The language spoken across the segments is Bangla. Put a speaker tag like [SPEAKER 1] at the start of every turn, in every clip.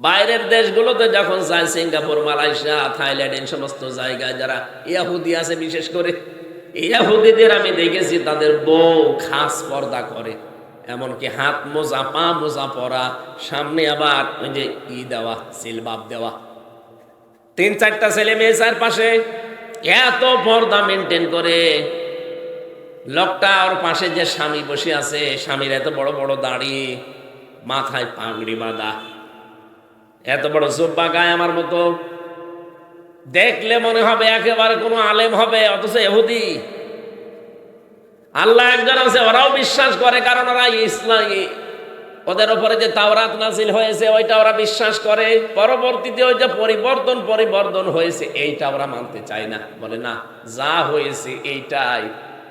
[SPEAKER 1] বাইরের দেশগুলোতে যখন যায়, সিঙ্গাপুর, মালয়েশিয়া, থাইল্যান্ড, এই সমস্ত জায়গায় যারা ইয়াহুদি আছে বিশেষ করে, ইয়াহুদিদের আমি দেখেছি, তাদের বউ খাস পর্দা করে, এমনকি হাত মোজা, পা মোজা পরা, সামনে আবার ওই যে ই দেওয়া, সিলবাব দেওয়া। তিন চারটা ছেলে মেয়ে চার পাশে এত পর্দা মেনটেন করে, লোকটা ওর পাশে যে স্বামী বসে আছে, স্বামীর এত বড় বড় দাড়ি, মাথায় পাগড়ি বাঁধা এত বড় জোব্বা গায়ে আমার মতো। দেখলে মনে হবে একেবারে কোনো আলেম হবে, অথচ এহুদি। আল্লাহ একজন আছে, ওরাও বিশ্বাস করে, কারণ ওরা ইসলাম। ওদের উপরে যে তাওরাত নাজিল হয়েছে, ওইটা ওরা বিশ্বাস করে। পরবর্তীতে ওই যে পরিবর্তন পরিবর্তন হয়েছে, এইটা ওরা মানতে চায় না। বলে, না, যা হয়েছে এইটাই।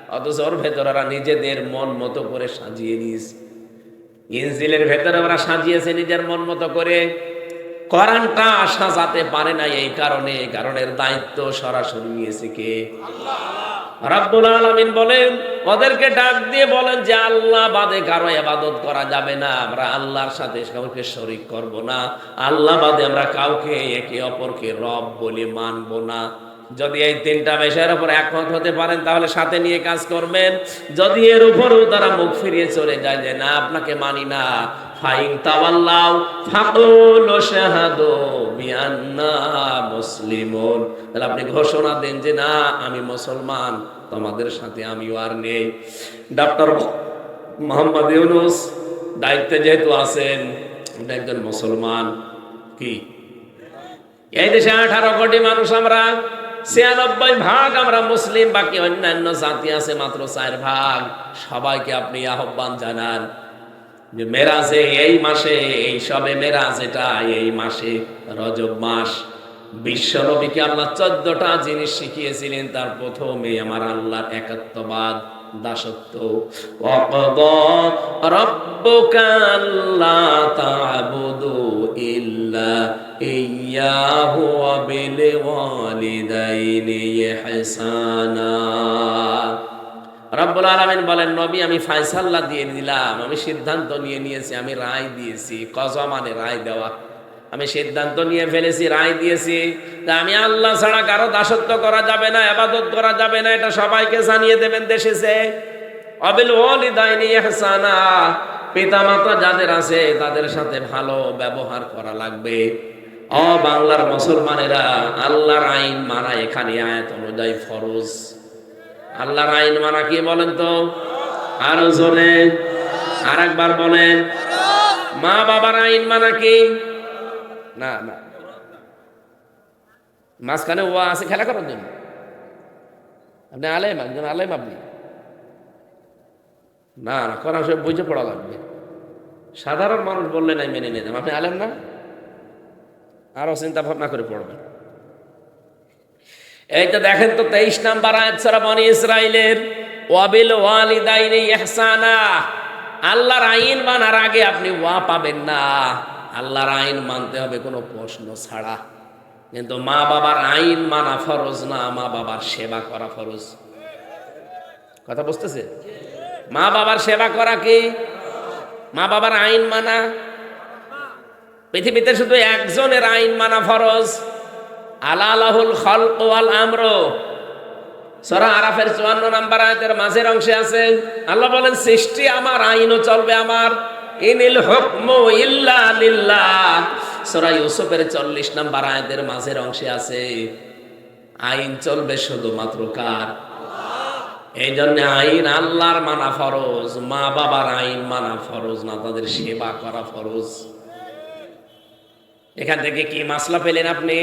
[SPEAKER 1] অথচ ওর ভেতর ওরা নিজেদের মন মতো করে সাজিয়ে নিয়েছে। ইনজিলের ভেতরে ওরা সাজিয়েছে নিজের মন মতো করে। কোরআনটা সাজাতে পারে না এই কারণে কারণের দায়িত্ব সরাসরি নিয়েছে কে? রাব্বুল আলামিন বলেন ওদেরকে ডাক দিয়ে বলেন যে আল্লাহ বাদে কারও ইবাদত করা যাবে না আমরা আল্লাহর সাথে কাউকে শরীক করব না। আল্লাহ বাদে আমরা কাউকে একে অপরকে রব বলে মানব না। যদি এই তিনটা বিষয়ের উপর একমত হতে পারেন তাহলে সাথে নিয়ে কাজ করবেন। যদি এর উপরেও তারা মুখ ফিরিয়ে চলে যায় যে না আপনাকে মানি না ফাইন তাওয়াল্লাও ফাকুল শাহাদু বিআন্না মুসলিমুন। তাহলে আপনি ঘোষণা দেন যে না, আমি মুসলমান, তোমাদের সাথে আমিও আর নেই। ডক্টর মোহাম্মদ ইউনুস দায়িত্বে যেহেতু আছেন একজন মুসলমান। কি? এই দেশে আঠারো কোটি মানুষ আমরা, ছিয়ানব্বই ভাগ আমরা মুসলিম, বাকি অন্যান্য জাতি আছে মাত্র চার ভাগ। সবাইকে আপনি আহ্বান জানান যে মেরাজে এই মাসে, এই সবে মেরাজ এটা এই মাসে রজব মাস। বিশ্ব নবীকে আল্লাহ চোদ্দটা জিনিস শিখিয়েছিলেন, তার প্রথমে আমার আল্লাহর একাত্মবাদ, দাসত্ব। ইল্লা রব্বুল আলমিন বলেন, নবী, আমি ফায়সাল্লা দিয়ে দিলাম আমি সিদ্ধান্ত নিয়ে নিয়েছি, আমি রায় দিয়েছি কজা মানে রায় দেওয়া। আমি সিদ্ধান্ত নিয়ে ফেলেছি, রায় দিয়েছি। তা আমি আল্লাহ ছাড়া কারও দাসত্ব করা যাবে না, আবাদত করা যাবে না, এটা সবাইকে জানিয়ে দেবেন দেশে সে অবিল ওয়ালিদাইনি ইহসানা। পিতা মাতা যাদের আছে, তাদের সাথে ভালো ব্যবহার করা লাগবে। অ বাংলার মুসলমানেরা, আল্লাহর আইন মানা এখানে আয়াত অনুযায়ী ফরজ। আল্লাহর আইন মানা কি বলেন তো? আরও জোরে। আর একবার বলেন, মা বাবার আইন মানা কি? না না। মাঝখানে ওয়া আছে, খেলা করার জন্য। আপনি আলেম, একজন আলেম আপনি। না না, করা সব বুঝে পড়া লাগবে। সাধারণ মানুষ বললে নাই, মেনে নিতাম। আপনি আলেম না? আরও চিন্তা ভাবনা করে পড়বেন। এই তো দেখেন তো তেইশ নাম্বার আয়াত ছাড়া বনি ইসরায়েলের ওয়াবিল ওয়ালিদাইনি ইহসানা, আল্লাহর আইন মানার আগে আপনি ওয়া পাবেন না। আল্লাহর আইন মানতে হবে কোনো প্রশ্ন ছাড়া। কিন্তু মা বাবার আইন মানা ফরজ না, মা বাবার সেবা করা ফরজ। কথা বুঝতেছে? মা বাবার সেবা করা কি? মা বাবার আইন মানা? পৃথিবীতে শুধু একজনের আইন মানা ফরজ। আলাহুল খল ওয়াল আমর। সরা আরাফের চুয়ান্ন নাম্বার আয়াতের মাঝের অংশে আছে, আল্লাহ বলেন, সৃষ্টি আমার, আইনও চলবে আমার। ইনিল হুকমু ইল্লা লিল্লাহ। সরা ইউসুফের চল্লিশ নাম্বার আয়াতের মাঝের অংশে আছে, আইন চলবে শুধুমাত্র কার? এই জন্য আইন আল্লাহর মানা ফরজ, মা বাবার আইন মানা ফরজ, না তাদের সেবা করা ফরজ। এখান থেকে কি মাসলা পেলেন আপনি?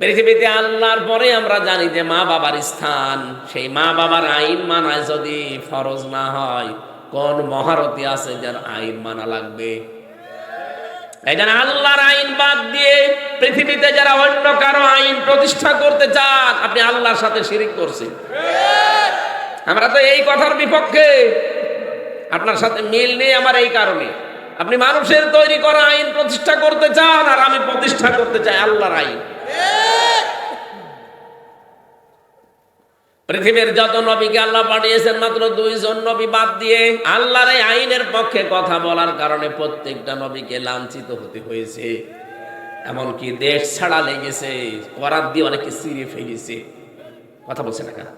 [SPEAKER 1] পৃথিবীতে আল্লাহর পরে আমরা জানি যে মা বাবার স্থান। সেই মা বাবার আইন মানায় যদি ফরজ না হয়, কোন মহারতি আছে যার আইন মানা লাগবে? এই আল্লাহর আইন বাদ দিয়ে পৃথিবীতে যারা অন্য কারও আইন প্রতিষ্ঠা করতে চান, আপনি আল্লাহর সাথে শিরিক করছেন। আমরা তো এই কথার বিপক্ষে আপনার সাথে মিল নেই আমার এই কারণে। আপনি মানুষের তৈরি করা আইন প্রতিষ্ঠা করতে চান আর আমি প্রতিষ্ঠা করতে চাই আল্লাহর আইন। পৃথিবীর যত নবীকে আল্লাহ পাঠিয়েছেন মাত্র দুইজন নবী বাদ দিয়ে আল্লাহর এই আইনের পক্ষে কথা বলার কারণে প্রত্যেকটা নবীকে লাঞ্ছিত হতে হয়েছে। এমনকি দেশ ছাড়া লেগেছে করার দিয়ে অনেকে সিঁড়ে ফেলেছে। কথা বলছে না কেন?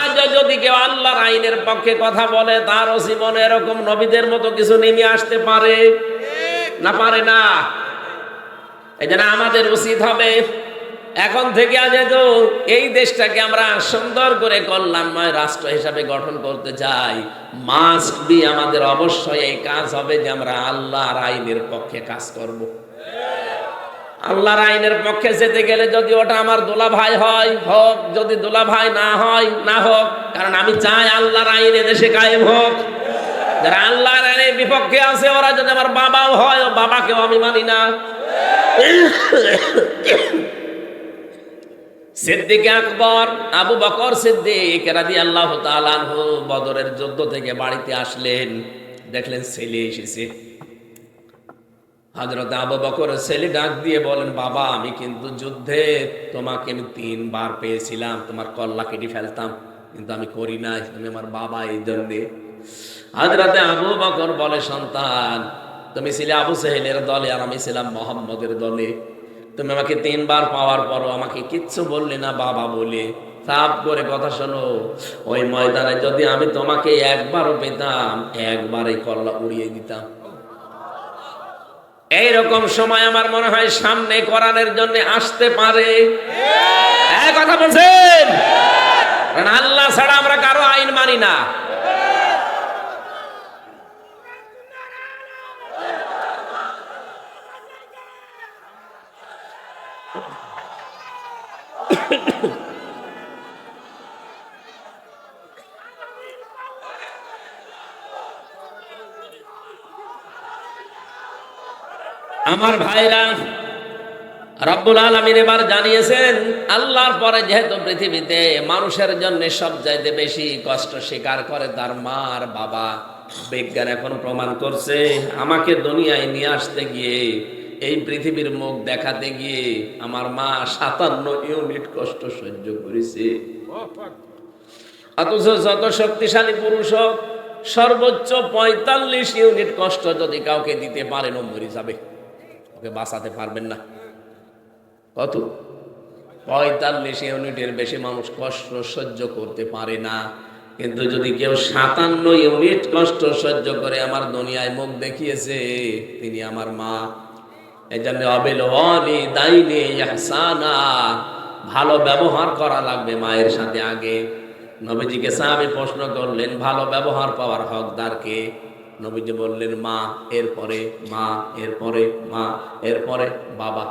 [SPEAKER 1] আজ যদি কেউ আল্লাহর আইনের পক্ষে কথা বলে, তারও জীবনে এরকম নবীদের মতো কিছু নেমে আসতে পারে? না পারে না। এই জন্য আমাদের উচিত হবে এখন থেকে আজ তো এই দেশটাকে আমরা সুন্দর করে কল্যাণময় রাষ্ট্র হিসাবে গঠন করতে চাই। মাস্ট বি আমাদের অবশ্যই এই কাজ হবে যে আমরা আল্লাহর আইনের পক্ষে কাজ করব। আল্লাহর আইনের পক্ষে যেতে গেলে যদি ওটা আমার দোলা ভাই হয়, হোক, যদি দোলা ভাই না হয়, না হোক, কারণ আমি চাই আল্লাহর আইনে দেশে কায়েম হোক। যারা আল্লাহর আইনের বিপক্ষে আছে, ওরা যদি আমার বাবাও হয়, ও বাবাকেও আমি মানি না। সিদ্দিক আকবর, আবু বকর সিদ্দিক রাদি আল্লাহ তালানহু বদরের যুদ্ধ থেকে বাড়িতে আসলেন। দেখলেন ছেলে এসেছে। হজরত আবু বকর ছেলে ডাক দিয়ে বলেন, বাবা, আমি কিন্তু যুদ্ধে তোমাকে আমি তিনবার পেয়েছিলাম, তোমার কল্লা কেটে ফেলতাম, কিন্তু আমি করি নাই, তুমি আমার বাবা এই জন্যে হজরতে আবু বকর বলে, সন্তান তুমি ছিলে আবু সেহেলের দলে আর আমি ছিলাম মোহাম্মদের দলে। তুমি আমাকে তিনবার পাওয়ার পরও আমাকে কিচ্ছু বললে না, বাবা বলে। সাপ করে কথা শোনো, ওই ময়দানে যদি আমি তোমাকে একবারও পেতাম, একবারই কল্লা উড়িয়ে দিতাম। এইরকম সময় আমার মনে হয় সামনে কোরআনের জন্য আসতে পারে। কথা বলছেন? আল্লাহ ছাড়া আমরা কারও আইন মানি না। আমার ভাইরা রব্বুল আলমিন এবার জানিয়েছেন, আল্লাহর পরে যেহেতু পৃথিবীতে মানুষের জন্য সব চাইতে বেশি কষ্ট স্বীকার করে তার মার বাবা, বিজ্ঞান এখন প্রমাণ করছে, আমাকে দুনিয়ায় নিয়ে আসতে গিয়ে এই পৃথিবীর মুখ দেখাতে গিয়ে আমার মা সাতান্ন ইউনিট কষ্ট সহ্য করেছে। অথচ যত শক্তিশালী পুরুষ সর্বোচ্চ পঁয়তাল্লিশ ইউনিট কষ্ট যদি কাউকে দিতে পারেন ও মরে যাবে ওকে বাঁচাতে পারবেন না। কত? পঁয়তাল্লিশ ইউনিটের বেশি মানুষ কষ্ট সহ্য করতে পারে না। কিন্তু যদি কেউ সাতান্ন ইউনিট কষ্ট সহ্য করে আমার দুনিয়ায় মুখ দেখিয়েছে, তিনি আমার মা। এই অবিল অলি দাইনে ইহসানা। ভালো ব্যবহার করা লাগবে মায়ের সাথে আগে। নবীজিকে সাহাবি প্রশ্ন করলেন, ভালো ব্যবহার পাওয়ার হকদারকে নবীজি বললেন, মা, এরপরে মা এরপরে মা, এরপরে, বাবা।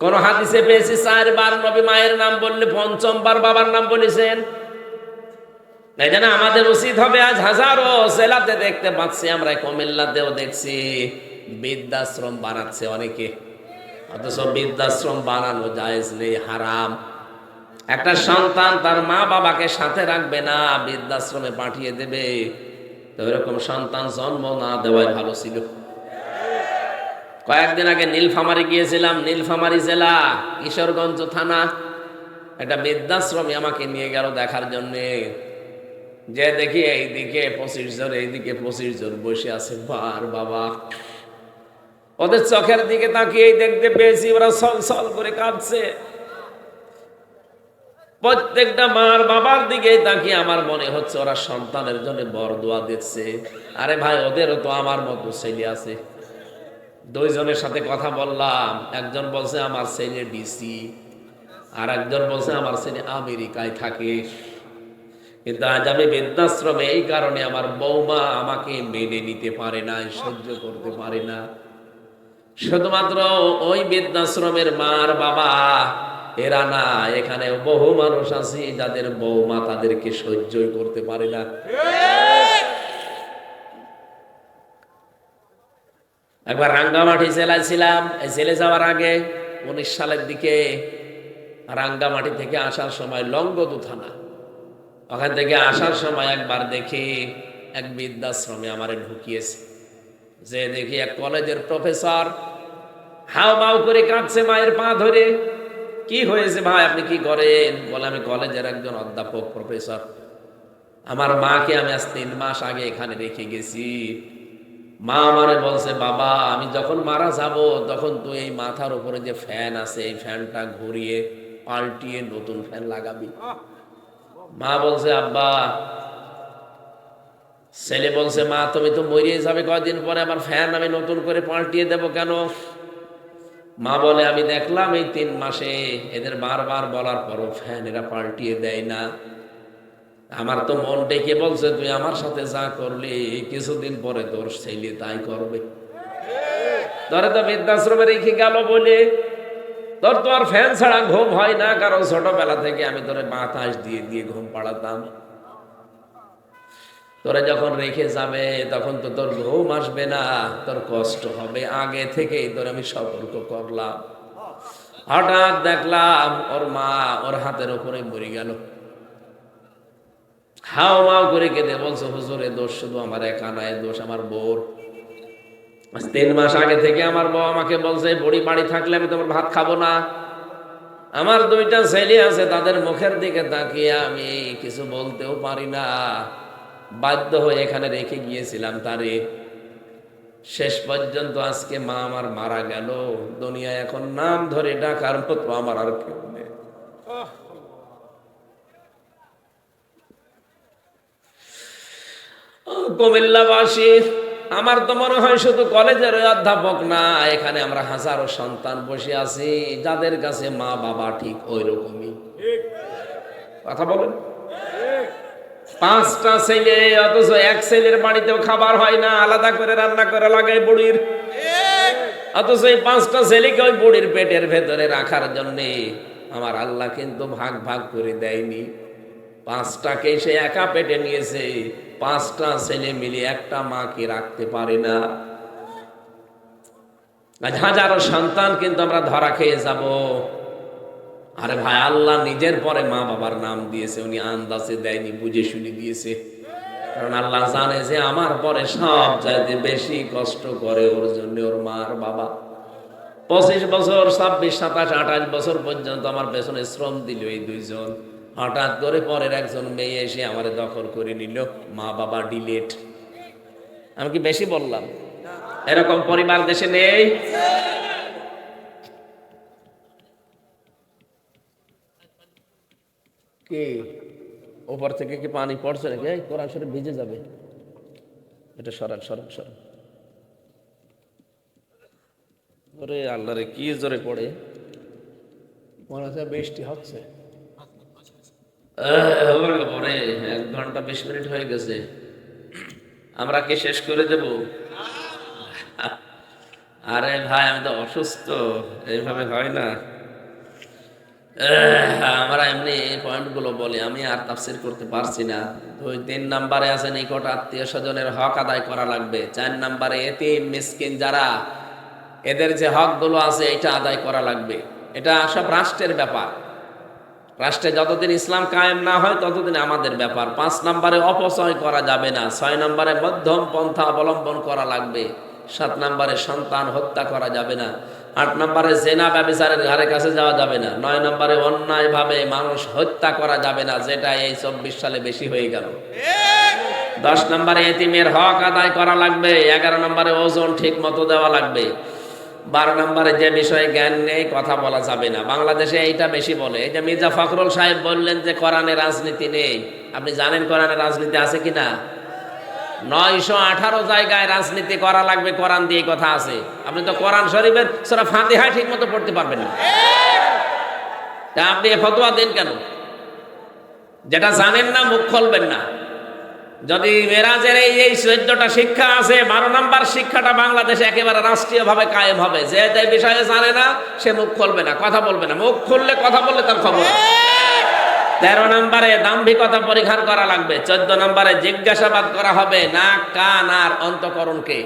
[SPEAKER 1] কোন হাদিসে পেয়েছি, চারবার নবী মায়ের নাম বললে পঞ্চমবার বাবার নাম বলেছেন। এই জন্য আমাদের উচিত হবে আজ হাজারো জেলাতে দেখতে পাচ্ছি, আমরা কুমিল্লাতেও দেখছি। বৃদ্ধাশ্রম বানাচ্ছে অনেকে। অথচ বৃদ্ধাশ্রম বানানো জায়েজ নেই, হারাম। একটা সন্তান তার মা বাবাকে সাথে রাখবে না, বৃদ্ধাশ্রমে পাঠিয়ে দেবে। তো এরকম সন্তান জন্ম না দেওয়াই ভালো ছিল। কয়েকদিন আগে নীলফামারি গিয়েছিলাম, নীলফামারি জেলা, কিশোরগঞ্জ থানা। একটা বৃদ্ধাশ্রমে আমাকে নিয়ে গেল দেখার জন্যে। যে দেখি এইদিকে পঁচিশ জন, এইদিকে পঁচিশ জন বসে আছে। বার বাবা। ওদের চোখের দিকে তাকিয়ে দেখতে পেয়েছি, ওরা সল সল করে কাঁদছে। প্রত্যেকটা মার বাবার দিকে তাকিয়ে আমার মনে হচ্ছে ওরা সন্তানের জন্য বরদোয়া দিচ্ছে। আরে ভাই, ওদেরও তো আমার মতো ছেলে আছে। দুইজনের সাথে কথা বললাম, একজন বলছে আমার ছেলে ডিসি, আর একজন বলছে আমার ছেলে আমেরিকায় থাকে। কিন্তু আজ আমি বৃদ্ধাশ্রমে এই কারণে আমার বৌমা আমাকে মেনে নিতে পারে না সহ্য করতে পারে না। শুধুমাত্র ওই বৃদ্ধাশ্রমের মার বাবা, এরা না, এখানে বহু মানুষ আছে যাদের বৌমা তাদেরকে সহ্যই করতে পারে না। একবার রাঙ্গামাটি জেলায় ছিলাম জেলে যাওয়ার আগে উনিশ সালের দিকে রাঙ্গামাটি থেকে আসার সময় লঙ্গদু থানা। ওখান থেকে আসার সময় একবার দেখি এক বৃদ্ধাশ্রমে আমারে ঢুকিয়েছে। যে দেখি এক কলেজের প্রফেসর হাও মাও করে কাঁদছে মায়ের পা ধরে। কি হয়েছে ভাই আপনি কি করেন? বলে আমি কলেজের একজন অধ্যাপক প্রফেসর। আমার মাকে আমি আজ তিন মাস আগে এখানে রেখে গেছি। মা আমারে বলছে বাবা আমি যখন মারা যাব তখন তুই এই মাথার উপরে যে ফ্যান আছে এই ফ্যানটা ঘুরিয়ে পাল্টিয়ে নতুন ফ্যান লাগাবি। মা বলছে আব্বা ছেলে বলছে, মা, তুমি তো মরিয়ে যাবে কয়দিন পরে, আমার ফ্যান আমি নতুন করে পাল্টিয়ে দেব কেন? মা বলে, আমি দেখলাম এই তিন মাসে এদের বারবার বলার পরও ফ্যান এরা পাল্টিয়ে দেয় না। আমার তো মন ডেকে বলছে, তুই আমার সাথে যা করলি, কিছুদিন পরে তোর ছেলে তাই করবে। তোরে তো বৃদ্ধাশ্রমে রেখে গেল বলে, তোর তো আর ফ্যান ছাড়া ঘুম হয় না, কারণ ছোটবেলা থেকে আমি তোরে বাতাস দিয়ে দিয়ে ঘুম পাড়াতাম। তোরা যখন রেখে যাবে, তখন তো তোর ঘুম আসবে না। তোর কষ্ট হবে। আগে থেকেই তোর আমি সতর্ক করলাম। হঠাৎ দেখলাম ওর মা ওর হাতের ওপরে মরে গেল। হাও মাও করে কেঁদে বলছে, হুজুরে দোষ শুধু আমার একা নয় দোষ আমার বোর তিন মাস আগে থেকে আমার বউ আমাকে বলছে বড়ি বাড়ি থাকলে আমি তোমার ভাত খাব না। আমার দুইটা ছেলে আছে, তাদের মুখের দিকে তাকিয়ে আমি কিছু বলতেও পারি না। বাধ্য হয়ে এখানে রেখে গিয়েছিলাম তারে শেষ পর্যন্ত আজকে মা আমার মারা গেল। দুনিয়া এখন নাম ধরে ডাকার মতো আমার আর কেউ নেই। কুমিল্লাবাসী আমার তো মনে হয় শুধু কলেজের অধ্যাপক না এখানে আমরা হাজারো সন্তান বসে আছি যাদের কাছে মা বাবা ঠিক ওই রকমই কথা বলেন। পাঁচটা ছেলে, অথচ এক ছেলের বাড়িতেও খাবার হয় না, আলাদা করে রান্না করে লাগায় বুড়ির। অথচ এই পাঁচটা ছেলেকে ওই বুড়ির পেটের ভেতরে রাখার জন্যে আমার আল্লাহ কিন্তু ভাগ ভাগ করে দেয়নি। পাঁচটাকে সে একা পেটে নিয়েছে, পাঁচটা ছেলে মিলে একটা মাকে রাখতে পারে না। আজ হাজারো সন্তান কিন্তু আমরা ধরা খেয়ে যাব। আরে ভাই, আল্লাহ নিজের পরে মা বাবার নাম দিয়েছে, উনি আন্দাজে দেয়নি, বুঝে শুনে দিয়েছে। কারণ আল্লাহ জানে যে আমার পরে সব চাইতে বেশি কষ্ট করে ওর জন্য ওর মার বাবা। পঁচিশ বছর, ছাব্বিশ, সাতাশ, আঠাশ বছর পর্যন্ত আমার পেছনে শ্রম দিল এই দুইজন। হঠাৎ করে পরের একজন মেয়ে এসে আমার দখল করে নিল, মা বাবা ডিলেট। আমি কি বেশি বললাম? এরকম পরিবার দেশে নেই? কি? ওপর থেকে কি পানি পড়ছে নাকি? এই কোরআন শরীফ ভিজে যাবে। এটা সরান সরান সরান। ওরে আল্লাহ রে কি জোরে পড়ে। মনে হচ্ছে বৃষ্টি হচ্ছে। ওরে এক ঘণ্টা বিশ মিনিট হয়ে গেছে। আমরা কি শেষ করে দেব? আরে ভাই আমি তো অসুস্থ। এইভাবে হয় না। আমরা এমনি পয়েন্টগুলো বলি, আমি আর তাফসির করতে পারছি না। দুই, তিন নাম্বারে আছে নিকট আত্মীয় স্বজনের হক আদায় করা লাগবে। চার নাম্বারে এতিম, মিসকিন যারা, এদের যে হকগুলো আছে এটা আদায় করা লাগবে। এটা সব রাষ্ট্রের ব্যাপার। রাষ্ট্রে যতদিন ইসলাম কায়েম না হয়, ততদিন আমাদের ব্যাপার। পাঁচ নম্বরে অপচয় করা যাবে না। ছয় নম্বরে মধ্যম পন্থা অবলম্বন করা লাগবে। সাত নম্বরে সন্তান হত্যা করা যাবে না। আট নম্বরে জেনা ব্যবচারের ঘরে কাছে যাওয়া যাবে না। নয় নম্বরে অন্যায়ভাবে মানুষ হত্যা করা যাবে না, যেটা এই চব্বিশ সালে বেশি হয়ে গেল। দশ নম্বরে এতিমের হক আদায় করা লাগবে, এগারো নম্বরে ওজন ঠিক মতো দেওয়া লাগবে। বারো নম্বরে যে বিষয়ে জ্ঞান নেই, কথা বলা যাবে না। বাংলাদেশে এইটা বেশি বলে। এই যে মির্জা ফখরুল সাহেব বললেন যে, কোরআনে রাজনীতি নেই। আপনি জানেন কোরআনে রাজনীতি আছে কি না নয়শো আঠারো জায়গায় রাজনীতি করা লাগবে, কোরআন দিয়ে কথা আছে। আপনি তো কোরআন শরীফের সেটা ফাতেহায় ঠিক মতো পড়তে পারবেন না। তা আপনি এ ফতোয়া দেন কেন? যেটা জানেন না, মুখ খুলবেন না। যদি মেরাজের এই এই চোদ্দটা শিক্ষা আছে, বারো নম্বর শিক্ষাটা বাংলাদেশে একেবারে রাষ্ট্রীয়ভাবে কায়েম হবে। যে বিষয়ে জানে না, সে মুখ খুলবে না, কথা বলবে না। মুখ খুললে কথা বললে তার খবর। তেরো নম্বরে দাম্ভিকতা পরিহার করা লাগবে, চোদ্দ নম্বরে জিজ্ঞাসাবাদ করা হবে নাক কান আর অন্তকরণকে।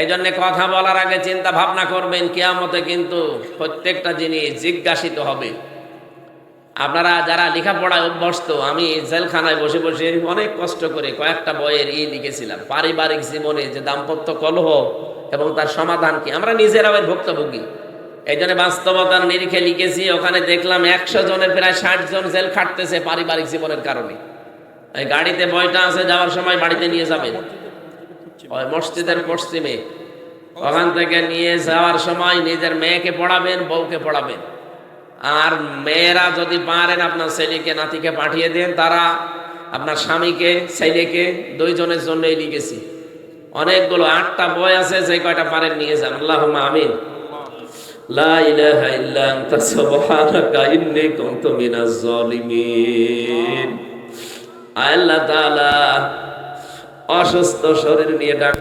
[SPEAKER 1] এই জন্য কথা বলার আগে চিন্তা ভাবনা করবেন, কেয়ামতে কিন্তু প্রত্যেকটা জিনিস জিজ্ঞাসিত হবে। আপনারা যারা লেখাপড়ায় অভ্যস্ত, আমি জেলখানায় বসে বসে অনেক কষ্ট করে কয়েকটা বইয়ের ই লিখেছিলাম। পারিবারিক জীবনে যে দাম্পত্য কলহ এবং তার সমাধান কি, আমরা নিজেরাও এর ভুক্তভোগী। এই জন্য বাস্তবতার নিরিখে লিখেছি, ওখানে দেখলাম একশো জনের প্রায় ষাট জন জেল খাটতেছে পারিবারিক জীবনের কারণে। এই গাড়িতে বইটা আছে, যাওয়ার সময় বাড়িতে নিয়ে যাবেন। ওই মসজিদের পশ্চিমে। ওখান থেকে নিয়ে যাওয়ার সময় নিজের মেয়েকে পড়াবেন, বউকে পড়াবেন। আর মেয়েরা যদি পারেন আপনার ছেলেকে, নাতিকে পাঠিয়ে দেন, তারা আপনার স্বামীকে, ছেলেকে, দুইজনের জন্যই লিখেছি। অনেকগুলো আটটা বই আছে, যে কয়টা পারেন নিয়ে যান। আল্লাহ আমিন। অসুস্থ শরীর নিয়ে ডাক